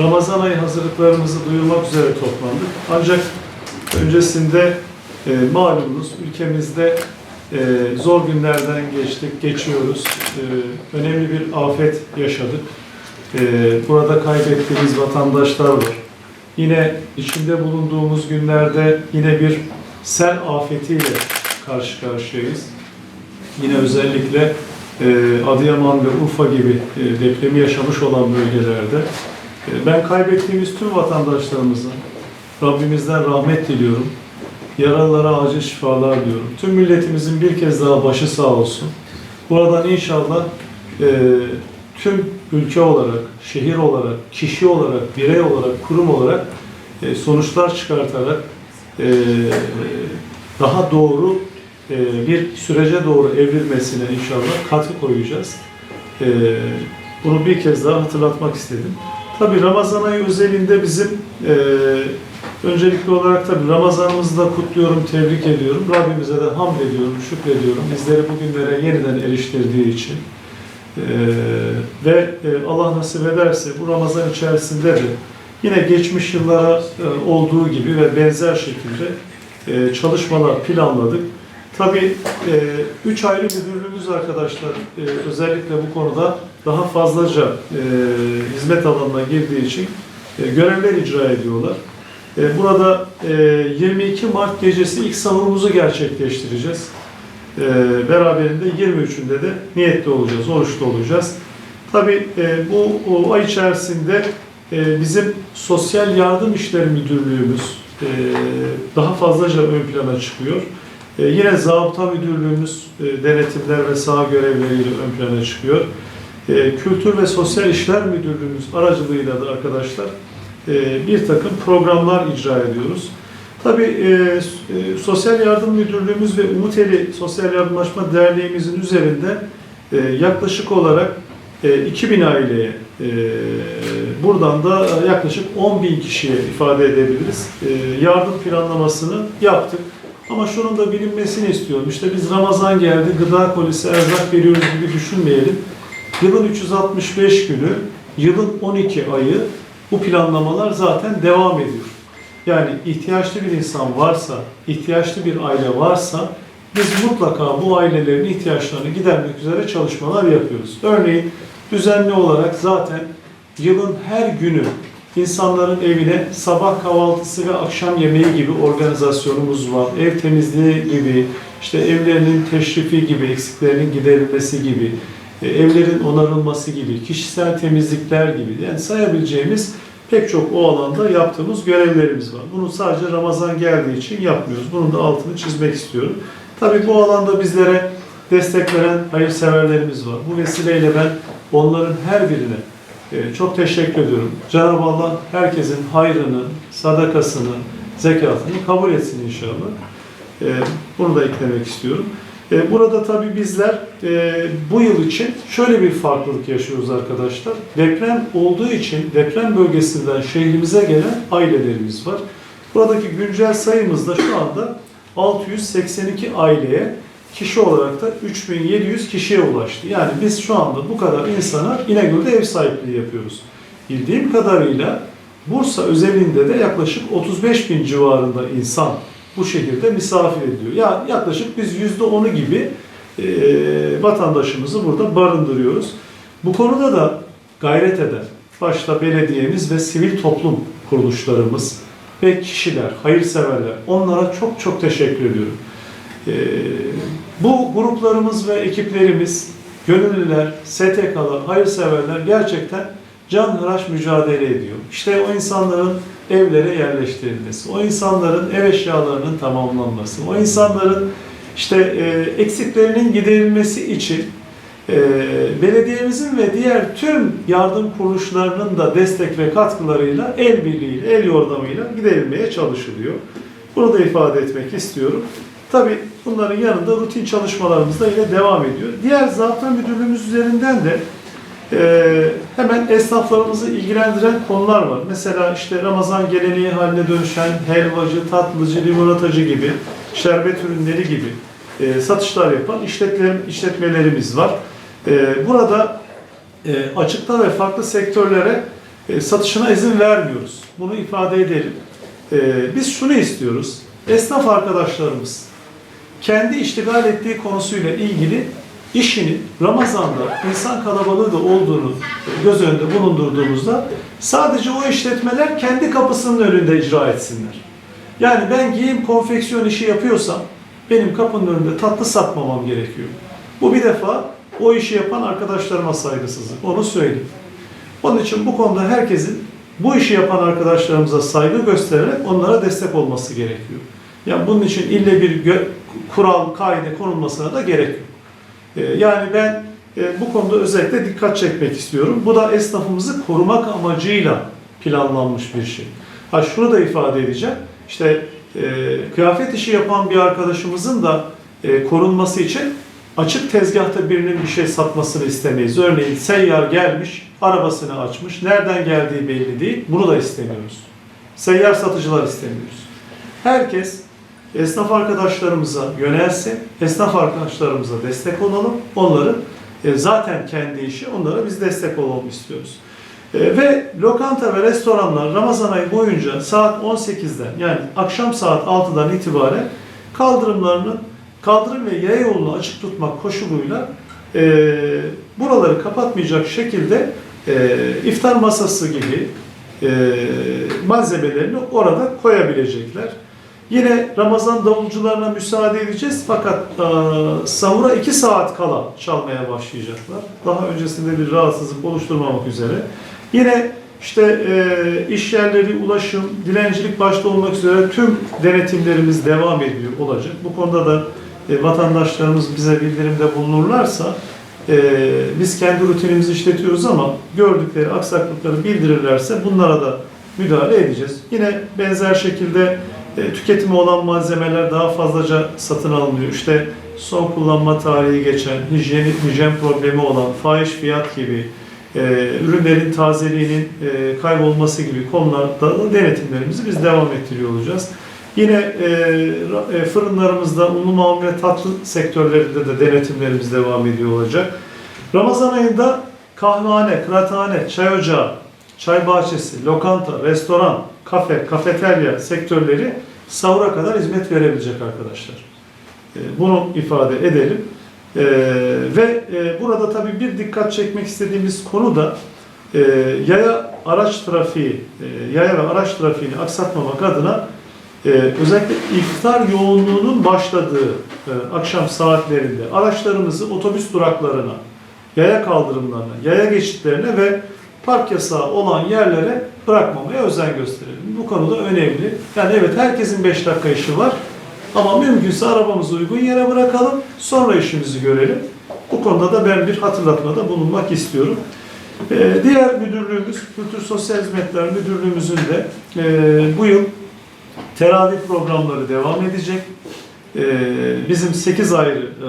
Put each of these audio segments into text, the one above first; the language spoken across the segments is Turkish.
Ramazan ayı hazırlıklarımızı duyurmak üzere toplandık. Ancak öncesinde e, malumunuz ülkemizde e, zor günlerden geçtik, geçiyoruz. E, önemli bir afet yaşadık. E, burada kaybettiğimiz vatandaşlar var. Yine içinde bulunduğumuz günlerde yine bir sel afetiyle karşı karşıyayız. Yine özellikle e, Adıyaman ve Urfa gibi e, depremi yaşamış olan bölgelerde ben kaybettiğimiz tüm vatandaşlarımızın Rabbimizden rahmet diliyorum. Yaralılara acil şifalar diyorum. Tüm milletimizin bir kez daha başı sağ olsun. Buradan inşallah e, tüm ülke olarak, şehir olarak, kişi olarak, birey olarak, kurum olarak e, sonuçlar çıkartarak e, daha doğru e, bir sürece doğru evrilmesine inşallah katkı koyacağız. E, bunu bir kez daha hatırlatmak istedim. Tabi Ramazan ayı özelinde bizim e, öncelikli olarak tabi Ramazanımızı da kutluyorum, tebrik ediyorum. Rabbimize de hamd ediyorum, şükrediyorum. Bizleri bugünlere yeniden eriştirdiği için. E, ve e, Allah nasip ederse bu Ramazan içerisinde de yine geçmiş yıllara e, olduğu gibi ve benzer şekilde e, çalışmalar planladık. Tabii e, üç ayrı müdürlüğümüz arkadaşlar e, özellikle bu konuda daha fazlaca e, hizmet alanına girdiği için e, görevler icra ediyorlar. E, burada e, 22 Mart gecesi ilk sahurumuzu gerçekleştireceğiz. E, beraberinde 23'ünde de niyetli olacağız, oruçlu olacağız. Tabii e, bu ay içerisinde e, bizim Sosyal Yardım İşleri Müdürlüğümüz e, daha fazlaca ön plana çıkıyor. E, yine Zabıta Müdürlüğümüz e, denetimler ve saha görevleriyle ön plana çıkıyor. E, Kültür ve Sosyal İşler Müdürlüğümüz aracılığıyla da arkadaşlar e, bir takım programlar icra ediyoruz. Tabii e, e, Sosyal Yardım Müdürlüğümüz ve Umuteli Sosyal Yardımlaşma Derneğimizin üzerinde e, yaklaşık olarak e, 2000 aileye, buradan da yaklaşık 10 bin kişiye ifade edebiliriz. Yardım planlamasını yaptık. Ama şunun da bilinmesini istiyorum. İşte biz Ramazan geldi, gıda kolisi, erzak veriyoruz gibi düşünmeyelim. Yılın 365 günü, yılın 12 ayı bu planlamalar zaten devam ediyor. Yani ihtiyaçlı bir insan varsa, ihtiyaçlı bir aile varsa biz mutlaka bu ailelerin ihtiyaçlarını gidermek üzere çalışmalar yapıyoruz. Örneğin düzenli olarak zaten yılın her günü insanların evine sabah kahvaltısı ve akşam yemeği gibi organizasyonumuz var. Ev temizliği gibi, işte evlerinin teşrifi gibi, eksiklerinin giderilmesi gibi, evlerin onarılması gibi, kişisel temizlikler gibi yani sayabileceğimiz pek çok o alanda yaptığımız görevlerimiz var. Bunu sadece Ramazan geldiği için yapmıyoruz. Bunun da altını çizmek istiyorum. Tabii bu alanda bizlere destek veren hayırseverlerimiz var. Bu vesileyle ben onların her birine e, çok teşekkür ediyorum. Cenab-ı Allah herkesin hayrını, sadakasını, zekatını kabul etsin inşallah. E, Bunu da eklemek istiyorum. E, Burada tabii bizler e, bu yıl için şöyle bir farklılık yaşıyoruz arkadaşlar. Deprem olduğu için deprem bölgesinden şehrimize gelen ailelerimiz var. Buradaki güncel sayımız da şu anda 682 aileye kişi olarak da 3700 kişiye ulaştı. Yani biz şu anda bu kadar insana İnegöl'de ev sahipliği yapıyoruz. Bildiğim kadarıyla Bursa özelinde de yaklaşık 35 bin civarında insan bu şehirde misafir ediliyor. Ya yaklaşık biz %10'u gibi e, vatandaşımızı burada barındırıyoruz. Bu konuda da gayret eden, başta belediyemiz ve sivil toplum kuruluşlarımız ve kişiler, hayırseverler, onlara çok çok teşekkür ediyorum. E, bu gruplarımız ve ekiplerimiz, gönüllüler, STK'lar, hayırseverler gerçekten canhıraş mücadele ediyor. İşte o insanların evlere yerleştirilmesi, o insanların ev eşyalarının tamamlanması, o insanların işte e, eksiklerinin giderilmesi için e, belediyemizin ve diğer tüm yardım kuruluşlarının da destek ve katkılarıyla el birliğiyle, el yordamıyla giderilmeye çalışılıyor. Bunu da ifade etmek istiyorum. Tabii bunların yanında rutin çalışmalarımız da yine devam ediyor. Diğer zabıta müdürlüğümüz üzerinden de e, hemen esnaflarımızı ilgilendiren konular var. Mesela işte Ramazan geleneği haline dönüşen helvacı, tatlıcı, limonatacı gibi, şerbet ürünleri gibi e, satışlar yapan işletmeler, işletmelerimiz var. E, burada e, açıkta ve farklı sektörlere e, satışına izin vermiyoruz. Bunu ifade edelim. E, biz şunu istiyoruz. Esnaf arkadaşlarımız kendi iştigal ettiği konusuyla ilgili işini Ramazan'da insan kalabalığı da olduğunu göz önünde bulundurduğumuzda sadece o işletmeler kendi kapısının önünde icra etsinler. Yani ben giyim konfeksiyon işi yapıyorsam benim kapının önünde tatlı satmamam gerekiyor. Bu bir defa o işi yapan arkadaşlarıma saygısızlık. Onu söyleyeyim. Onun için bu konuda herkesin bu işi yapan arkadaşlarımıza saygı göstererek onlara destek olması gerekiyor. Yani bunun için ille bir kural, kaide konulmasına da gerek yok. Ee, Yani ben e, bu konuda özellikle dikkat çekmek istiyorum. Bu da esnafımızı korumak amacıyla planlanmış bir şey. Ha şunu da ifade edeceğim. İşte e, kıyafet işi yapan bir arkadaşımızın da e, korunması için açık tezgahta birinin bir şey satmasını istemeyiz. Örneğin seyyar gelmiş, arabasını açmış, nereden geldiği belli değil. Bunu da istemiyoruz. Seyyar satıcılar istemiyoruz. Herkes esnaf arkadaşlarımıza yönelsin, esnaf arkadaşlarımıza destek olalım. Onların e, zaten kendi işi, onlara biz destek olalım istiyoruz. E, ve lokanta ve restoranlar Ramazan ayı boyunca saat 18'den yani akşam saat 6'dan itibaren kaldırımlarını kaldırım ve yaya yolunu açık tutmak koşuluyla e, buraları kapatmayacak şekilde e, iftar masası gibi e, malzemelerini orada koyabilecekler. Yine Ramazan davulcularına müsaade edeceğiz fakat e, sahura 2 saat kala çalmaya başlayacaklar. Daha öncesinde bir rahatsızlık oluşturmamak üzere. Yine işte e, iş yerleri, ulaşım, dilencilik başta olmak üzere tüm denetimlerimiz devam ediyor olacak. Bu konuda da e, vatandaşlarımız bize bildirimde bulunurlarsa e, biz kendi rutinimizi işletiyoruz ama gördükleri aksaklıkları bildirirlerse bunlara da müdahale edeceğiz. Yine benzer şekilde e, tüketimi olan malzemeler daha fazlaca satın alınıyor. İşte son kullanma tarihi geçen, hijyen, hijyen problemi olan, fahiş fiyat gibi, e, ürünlerin tazeliğinin e, kaybolması gibi konularda da denetimlerimizi biz devam ettiriyor olacağız. Yine e, e, fırınlarımızda unlu mamul ve tatlı sektörlerinde de denetimlerimiz devam ediyor olacak. Ramazan ayında kahvehane, kıraathane, çay ocağı, çay bahçesi, lokanta, restoran, kafe, kafeterya sektörleri sahura kadar hizmet verebilecek arkadaşlar. E, Bunu ifade edelim. E, ve e, burada tabii bir dikkat çekmek istediğimiz konu da e, yaya araç trafiği, e, yaya ve araç trafiğini aksatmamak adına özellikle iftar yoğunluğunun başladığı akşam saatlerinde araçlarımızı otobüs duraklarına, yaya kaldırımlarına, yaya geçitlerine ve park yasağı olan yerlere bırakmamaya özen gösterelim. Bu konuda önemli. Yani evet herkesin 5 dakika işi var ama mümkünse arabamızı uygun yere bırakalım, sonra işimizi görelim. Bu konuda da ben bir hatırlatmada bulunmak istiyorum. Ee, diğer müdürlüğümüz, Kültür Sosyal Hizmetler Müdürlüğümüzün de e, bu yıl teravih programları devam edecek. Ee, bizim 8 ayrı e,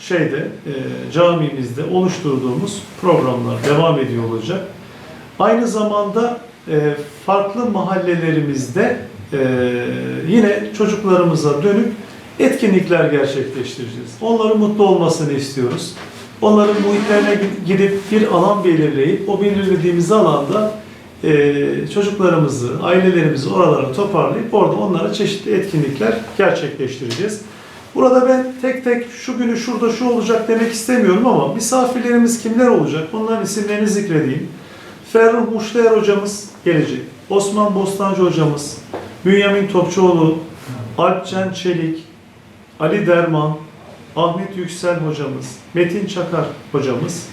şeyde e, camimizde oluşturduğumuz programlar devam ediyor olacak. Aynı zamanda e, farklı mahallelerimizde e, yine çocuklarımıza dönük etkinlikler gerçekleştireceğiz. Onların mutlu olmasını istiyoruz. Onların muhitlerine gidip bir alan belirleyip o belirlediğimiz alanda e, çocuklarımızı, ailelerimizi oralara toparlayıp orada onlara çeşitli etkinlikler gerçekleştireceğiz. Burada ben tek tek şu günü şurada şu olacak demek istemiyorum ama misafirlerimiz kimler olacak? Onların isimlerini zikredeyim. Ferruh Muştayer hocamız gelecek. Osman Bostancı hocamız, Bünyamin Topçuoğlu, Alpcan Çelik, Ali Derman, Ahmet Yüksel hocamız, Metin Çakar hocamız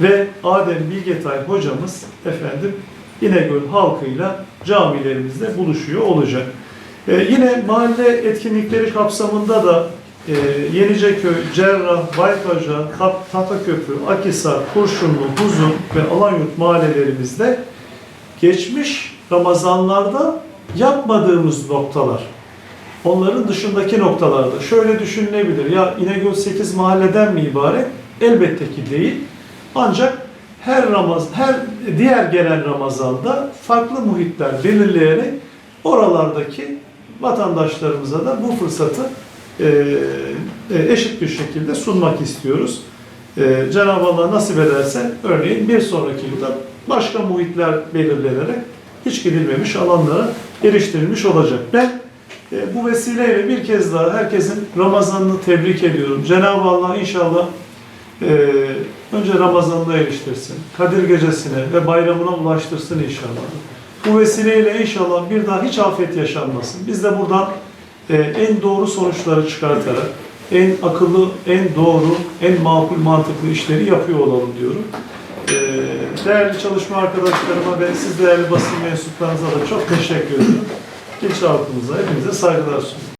ve Adem Bilgetay hocamız efendim İnegöl halkıyla camilerimizde buluşuyor olacak. Ee, yine mahalle etkinlikleri kapsamında da e, Yeniceköy, Cerrah, Baykaca, Tat- Tahtaköprü, Akisar, Kurşunlu, Huzun ve Alanyurt mahallelerimizde geçmiş Ramazanlarda yapmadığımız noktalar, onların dışındaki noktalarda şöyle düşünülebilir. Ya İnegöl 8 mahalleden mi ibaret? Elbette ki değil. Ancak her Ramaz, her diğer gelen Ramazan'da farklı muhitler belirleyerek oralardaki vatandaşlarımıza da bu fırsatı eşit bir şekilde sunmak istiyoruz. E, Cenab-ı Allah nasip ederse örneğin bir sonraki yılda başka muhitler belirlenerek hiç gidilmemiş alanlara eriştirilmiş olacak. Ben e, bu vesileyle bir kez daha herkesin Ramazan'ını tebrik ediyorum. Cenab-ı Allah inşallah e, önce Ramazan'ına eriştirsin, Kadir Gecesi'ne ve bayramına ulaştırsın inşallah. Bu vesileyle inşallah bir daha hiç afet yaşanmasın. Biz de buradan e, en doğru sonuçları çıkartarak, en akıllı, en doğru, en makul, mantıklı işleri yapıyor olalım diyorum. E, değerli çalışma arkadaşlarıma ve siz değerli basın mensuplarınıza da çok teşekkür ederim. İlçe halkımıza hepinize saygılar sunuyorum.